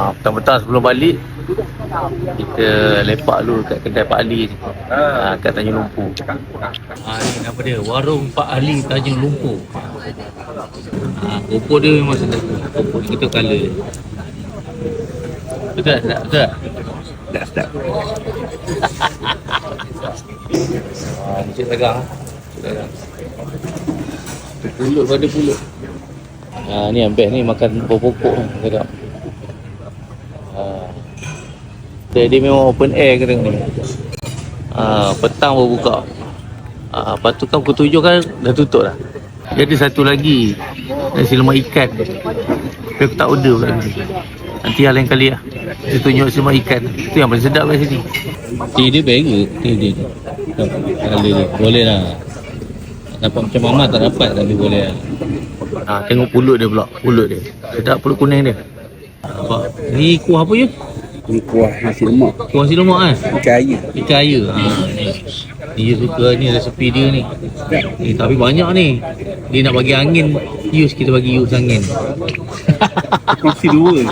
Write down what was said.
Ha, petang-petang sebelum balik kita lepak dulu kat kedai Pak Ali ni. Ha, kat Tanjung Lumpur. Ha, ni apa dia? Warung Pak Ali Tanjung Lumpur. Ha, kopor dia memang sedap. Kopor kita color. Betul tak? Sedap? Betul tak? Tak sedap. Ha, ni cik dagang. Cik dagang. Pulut pada pulut. Ha, ni yang best ni makan pokok-pokok ni sedap. Ha. Dia memang open air kedai ni. Ha, petang baru buka. Ha, lepas tu kan pukul tujuh kan dah tutup dah. Jadi satu lagi nasi lemak ikan. Tapi aku tak order pula ni. Nanti yang lain kali lah. Dia tunjuk nasi lemak ikan. Itu yang paling sedap kat sini. Teh dia ke? Teh dia ni. Kala dia. Boleh lah. Dapat macam mama tak dapat tapi boleh lah. Ha, tengok pulut dia pula. Pulut dia. Sedap pulut kuning dia. Nampak? Ni kuah apa je? Ini kuah nasi lemak. Kuah nasi lemak kan? Ikan air. Ikan air. Ha, ni. Dia suka ni resepi dia ni. ni. Tapi banyak ni. Dia nak bagi angin. Use kita bagi use angin. Kursi dua.